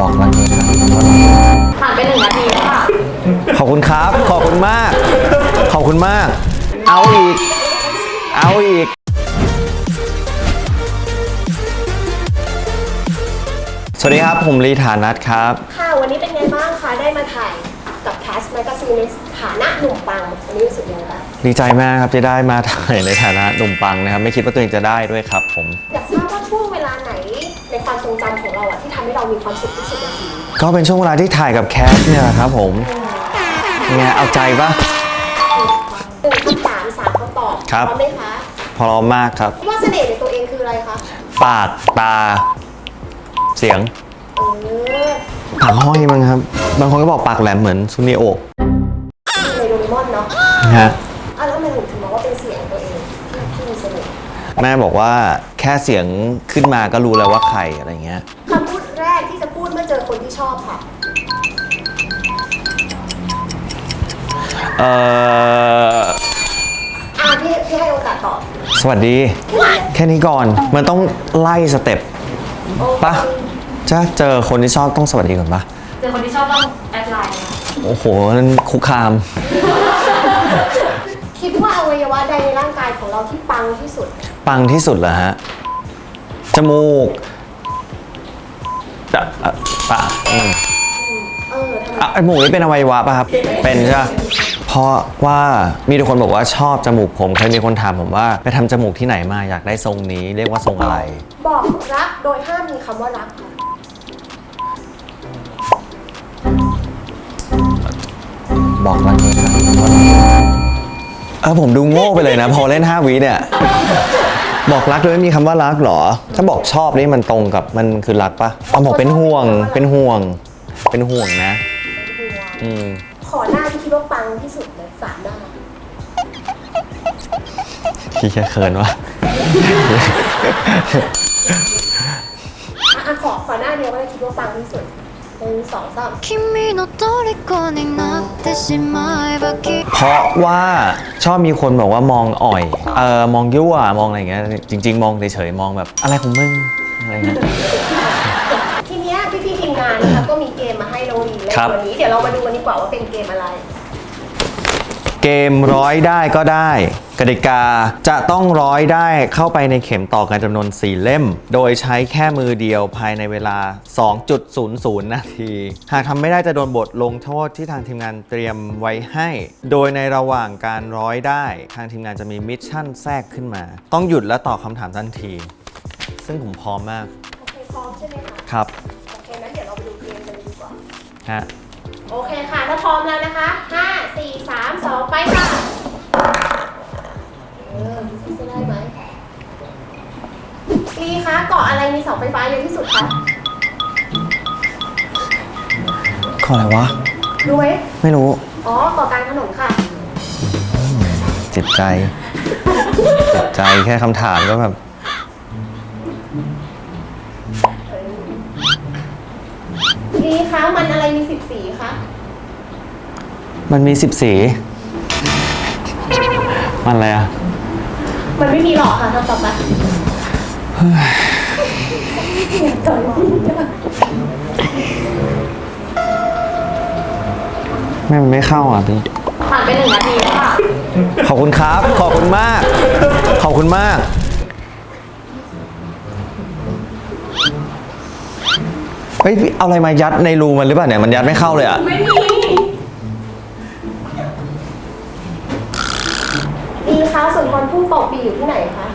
บอกรักเลยครับผ่านไปหนึ่งนาทีแล้วค่ะ ขอบคุณครับ ขอบคุณมาก ขอบคุณมาก เอาอีก เอาอีก สวัสดีครับ ผมลีฐานัทครับ ค่ะ วันนี้เป็นไงบ้างคะ ได้มาถ่ายกับแคสแมกกาซีนในฐานะหนุ่มปัง วันนี้รู้สึกยังไงบ้าง ดีใจมากครับที่ได้มาถ่ายในฐานะหนุ่มปังนะครับ ไม่คิดว่าตัวเองจะได้ด้วยครับผม อยากทราบว่าช่วงเวลาไหน ในความทรงจำของเราอะที่ทำให้เรามีความสุขที่สุดในชีวิตก็เป็นช่วงเวลาที่ถ่ายกับแคสเนี่ยแหละครับผมยังไงเอาใจปะ หนึ่งคำถามสามคำตอบครับ พร้อมไหมคะพร้อมมากครับ คิดว่าเสน่ห์ในตัวเองคืออะไรคะปากตา เสียงเออปากห้อยมั้งครับ บางคนก็บอกปากแหลมเหมือนซูเนโอะในโดเรมอนเนาะ ฮะ แม่บอกว่าแค่เสียงขึ้นมาก็รู้แล้วว่าใครอะไรเงี้ยคำพูดแรกที่จะพูดเมื่อเจอคนที่ชอบค่ะ เอ่ออะพี่พี่ให้โอกาสตอบสวัสดี แค่นี้ก่อน มันต้องไล่สเต็ป โอเคปะ จะเจอคนที่ชอบต้องสวัสดีก่อนปะเจอคนที่ชอบต้องแอดไลน์นะคะโอ้โหนั่นคุกคาม คิดว่าอวัยวะใดในร่างกายของเราที่ปังที่สุด ปังที่สุดเหรอฮะ จมูกจะอะปะอืมเออทำไมอะจมูกนี่เป็นอวัยวะป่ะครับ เป็นใช่ปะเพราะว่ามีทุกคนบอกว่าชอบจมูกผมเคยมีคนถามผมว่าไปทำจมูกที่ไหนมาอยากได้ทรงนี้ เรียกว่าทรงอะไร บอกรักโดยห้ามมีคำว่ารักค่ะบอกรักเลยครับ เออผมดูโง่ไปเลยนะ พอเล่น 5วิเนี่ย บอกรักโดยไม่มีคำว่ารักเหรอ ถ้าบอกชอบนี่มันตรงกับมันคือรักปะเอาบอกเป็นห่วง เป็นห่วง เป็นห่วงนะ อืม ขอหน้าที่คิดว่าปังที่สุดเลยสามหน้าพี่แค่เขินวะอะอะขอขอหน้าเดียวก็ได้คิดว่าปังที่สุด หนึ่งสองสาม 君の虜になってしまえばきっと เพราะว่าชอบมีคนบอกว่ามองอ่อย เออมองยั่วมองอะไรอย่างเงี้ย จริง ๆ มองเฉยๆมองแบบอะไรของมึงอะไรเงี้ย ทีเนี้ยพี่พี่ๆทีมงานนะคะก็มีเกมมาให้น้องลีเล่น ครับ วันนี้เดี๋ยวเรามาดูกันดีกว่าว่าเป็นเกมอะไร เกมร้อยได้ก็ได้ กติกาจะต้องร้อยได้เข้าไปในเข็มต่อกันจำนวน 4 เล่ม โดยใช้แค่มือเดียวภายในเวลา 2.00 นาที หากทำไม่ได้จะโดนบทลงโทษที่ทางทีมงานเตรียมไว้ให้ โดยในระหว่างการร้อยได้ ทางทีมงานจะมีมิชชั่นแทรกขึ้นมา ต้องหยุดและตอบคำถามทันที ซึ่งผมพร้อมมาก โอเคพร้อมใช่ไหมคะครับ โอเคนั้นเดี๋ยวเราไปดูเกมกันเลยดีกว่าฮะ โอเคค่ะ ถ้าพร้อมแล้วนะคะห้าสี่สามสองไปค่ะ เออดูสิจะได้ไหมลีคะเกาะอะไรมีเสาไฟฟ้าเยอะที่สุดคะข้ออะไรวะ รู้ไหมไม่รู้ อ๋อเกาะกลางถนนค่ะจิตใจจิตใจแค่คำถามก็แบบ ลีคะมันอะไรมีสิบสีคะมันมีสิบสีมันอะไรอะ มันไม่มีหรอกค่ะคำตอบไปไม่มันไม่เข้าอะพี่ผ่านไปหนึ่งนาทีแล้วค่ะ ขอบคุณครับ ขอบคุณมาก ขอบคุณมาก ฮ้ยพี่เอาอะไรมายัดในรูมันหรือเปล่าเนี่ยมันยัดไม่เข้าเลยอะ ไม่มีลีคะส่วนคนผู้เป่าปีอยู่ที่ไหนคะ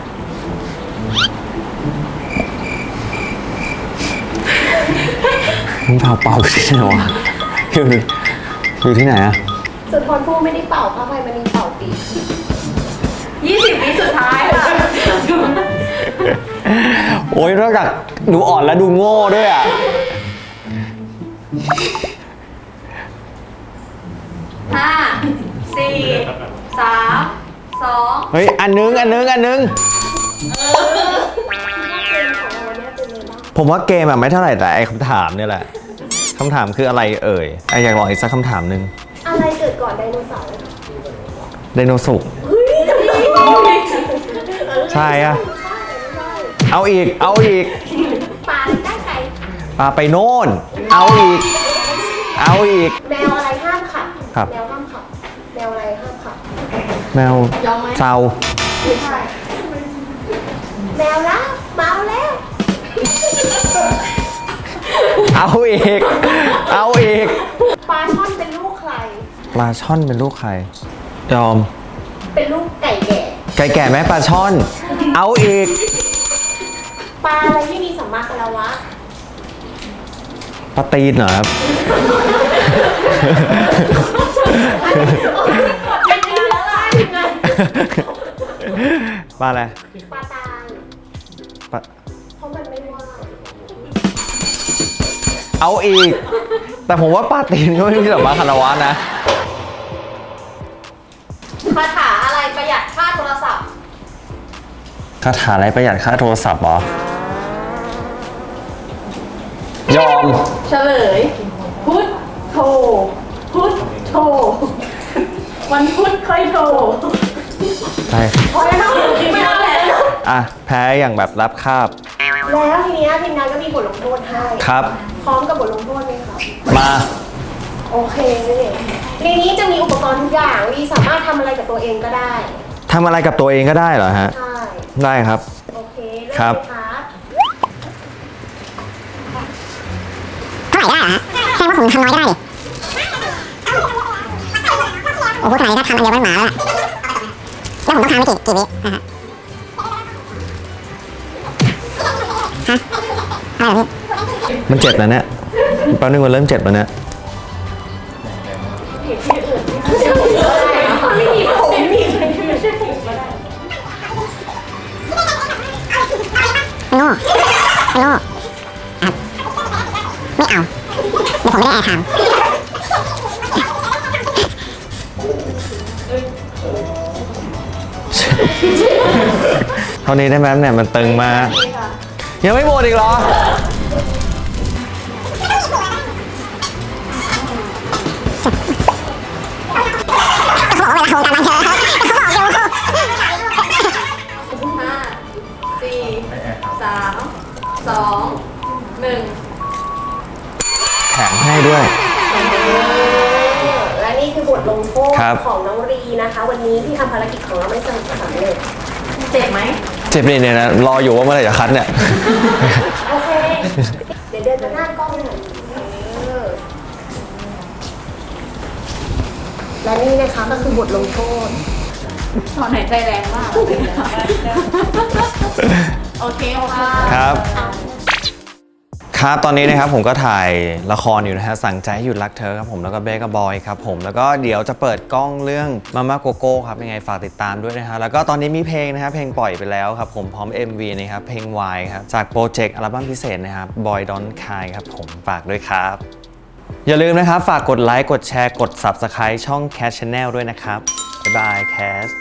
มึงเป่าเป่าอยู่ที่ไหนวะอยู่อยู่ที่ไหนอะส่วนคนผู้ไม่ได้เป่าพระอภัยมณีเป่าปียี่สิบวิสุดท้ายค่ะโอ้ยนอกจากดูอ่อนแล้วดูโง่ด้วยอะ ห้าสี่สามสองเฮ้ย อันนึง อันนึง อันนึงเกมของเราวันนี้เป็นไงบ้างผมว่าเกมอะไม่เท่าไหร่แต่ไอ้คำถามเนี่ยแหละคำถามคืออะไรเอ่ยไออยากลองอีกสักคำถามหนึ่งอะไรเกิดก่อนไดโนเสาร์ไดโนเสาร์เฮ้ยจะมีใช่อะใช่เอาอีก เอาอีก ปลาใกล้ไก่ปปลาไปโน่น เอาอีก เอาอีก แมวอะไรห้ามขับ ครับ แมวห้ามขับ แมวอะไรห้ามขับ แมวเซาไม่ใช่ แมวนะเมาแล้ว เอาอีก เอาอีก ปลาช่อนเป็นลูกใคร ปลาช่อนเป็นลูกใคร ยอม เป็นลูกไก่แก่ ไก่แก่แม่ปลาช่อน เอาอีก ปลาอะไรที่มีสัมมาคารวะ ปลาตีนเหรอครับ เป็นยังไงแล้วล่ะยังไงปลาอะไรปลาตายปลาเพราะมันไม่ว่ายเอาอีก แต่ผมว่าปลาตีนก็ไม่มีสัมมาคารวะนะ คาถาอะไรประหยัดค่าโทรศัพท์ คาถาอะไรประหยัดค่าโทรศัพท์เหรอ ยอม เฉลย พุทโทพุทโทวันพุธค่อยโทรไปพอแล้วเนาะไม่เอาแล้ว อะ แพ้อย่างแบบรับคาบ แล้วทีเนี้ยทีมงานก็มีบทลงโทษให้ครับ พร้อมกับบทลงโทษไหมคะมา โอเคในนี้จะมีอุปกรณ์ทุกอย่างวีสามารถทำอะไรกับตัวเองก็ได้ทำอะไรกับตัวเองก็ได้เหรอฮะ ใช่ได้ครับ โอเคเริ่มครับ เลยครั แค่ว่าผมทำน้อยได้ดิโอ้โหขนาดนี้ถ้าทำอันเดียวมันหมาแล้วล่ะแล้วผมต้องทำไม่กี่กี่วินะฮะฮะอะไรเหรอพี่มันเจ็บนะเนี่ยแป๊บนึงมันเริ่มเจ็บแล้วเนี่ยไม่มีผมไม่มีใครช่วยช่วยผมก็ได้โง่โง่อะไม่เอาเดี๋ยว ผมไม่ได้แอร์ไทม์เท่านี้ได้ไหมเนี่ยมันตึงมากยังไม่หมดอีกเหรอเขาบอกว่าเวลาโครงการมันเธอเขาบอกอยู่ห้าสี่สามสองหนึ่งแข็งให้ด้วย และนี่คือบทลงโทษครับ ของน้องรีนะคะ วันนี้ที่ทำภารกิจของเราไม่สำเร็จเจ็บไหมเจ็บนี่เนี่ยนะรออยู่ว่าเมื่อไหร่จะคัดเนี่ย โอเค เดี๋ยวเดินมาหน้ากล้องหน่อยเออและนี่นะคะก็คือบทลงโทษตอนไหนใจแรงมาก โอเคค่ะ ครับ ครับตอนนี้นะครับผมก็ถ่ายละครอยู่นะฮะสั่งใจให้หยุดรักเธอครับผมแล้วก็เบกับบอยครับผมแล้วก็เดี๋ยวจะเปิดกล้องเรื่องมาม่าโกโก้ครับยังไงฝากติดตามด้วยนะฮะแล้วก็ตอนนี้มีเพลงนะครับเพลงปล่อยไปแล้วครับผมพร้อม MV นะครับเพลง Y ครับจากโปรเจกต์อัลบั้มพิเศษนะครับ Boy Don't Cry ครับผมฝากด้วยครับ อย่าลืมนะครับฝากกดไลค์กดแชร์กด Subscribe ช่อง Cash Channel ด้วยนะครับบ๊ายบาย Cash